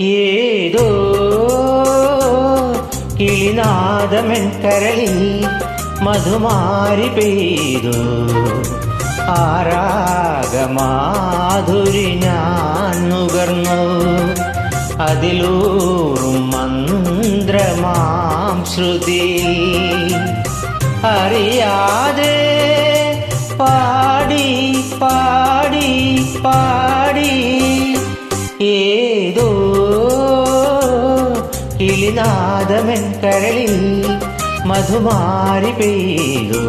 ഏതോ കിളിനാദമൻ കരളിൽ മധുമാരി പെയ്തു. ആരാഗമാധുരി ഞാൻ നുകർന്നു. അതിലൂറും മന്ത്രമാം ശ്രുതി. അറിയാതെ പാടി പാടി പാടി കിളിനാദമൻ കരളിൽ മധുമാരി പെയ്തു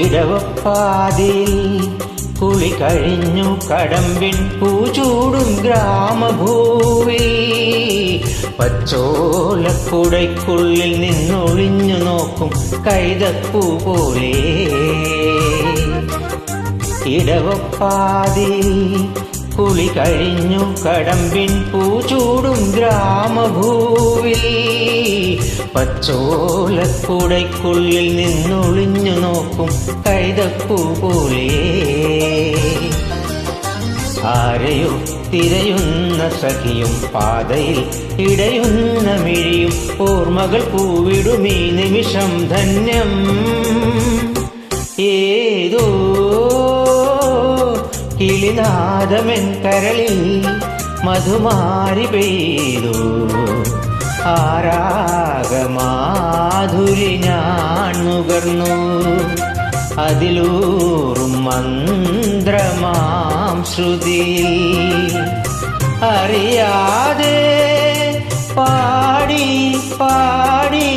ഇടവപ്പാതിൽ കുളി കഴിഞ്ഞു കടമ്പിൻ പൂചൂടും ഗ്രാമഭൂവി പച്ചോലക്കുടയ്ക്കുള്ളിൽ നിന്നൊളിഞ്ഞു നോക്കും കൈതപ്പൂ പോലെ. ഇടവപ്പാതിൽ കുളി കഴിഞ്ഞു കടമ്പിൻ പൂചൂടും ഗ്രാമഭൂവിൽ പച്ചോലക്കുടയ്ക്കുള്ളിൽ നിന്നൊളിഞ്ഞു നോക്കും കൈതപ്പൂ പോലെ ആരെയോ തിരയുന്ന സഖിയും പാതയിൽ ഇടയുന്ന മിഴിയും ഓർമ്മകൾ പൂവിടും ഈ നിമിഷം ധന്യം. ഏതോ കിളിനാദമെൻ കരളിൽ മധുമാരി പെയ്തു. ആരാഗമാധുരി ഞാൻ നുകർന്നു അതിലൂറും മന്ത്രമാം ശ്രുതി അറിയാതെ പാടി പാടി പാടി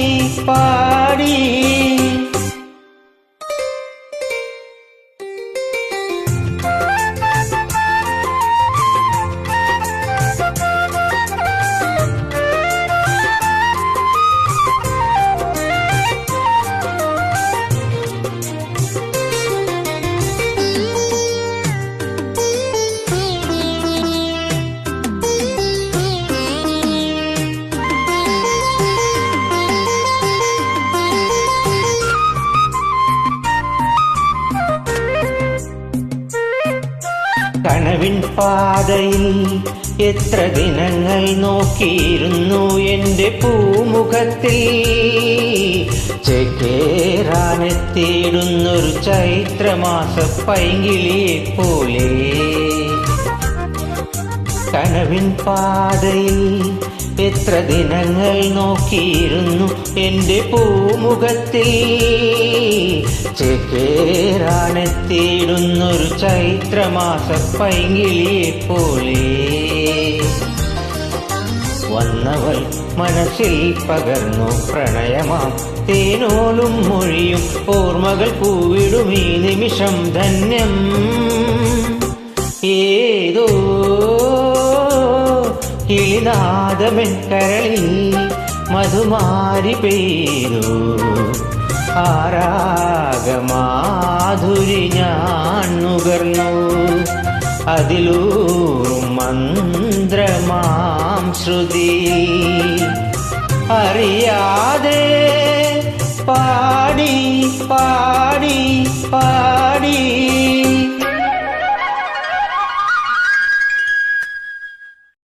പാതയിൽ എത്ര ദിനങ്ങൾ നോക്കിയിരുന്നു എന്റെ പൂമുഖത്തിൽ. ചേക്കേറാനെത്തിയിടുന്നൊരു ചൈത്രമാസ പൈങ്കിളിയെ പോലെ. കനവിൻ പാതയിൽ എത്ര ദിനങ്ങൾ നോക്കിയിരുന്നു എന്റെ പൂമുഖത്തിൽ. ചെക്കേറാണെത്തിയിടുന്നൊരു ചൈത്രമാസ പൈങ്കിളിയെ പോലെ. വന്നവൾ മനസ്സിൽ പകർന്നു പ്രണയമാ. തേനോലും മൊഴിയും ഓർമ്മകൾ പൂവിടും ഈ നിമിഷം ധന്യം. ഏതോ കിളിനാദമെൻ കരളിൽ മധുമാരി പെയ്തു. ആരാഗമാധുരി ഞാൻ നുകർന്നു. അതിലൂറും മന്ത്രമാം ശ്രുതി. അറിയാതെ പാടി പാടി പാടി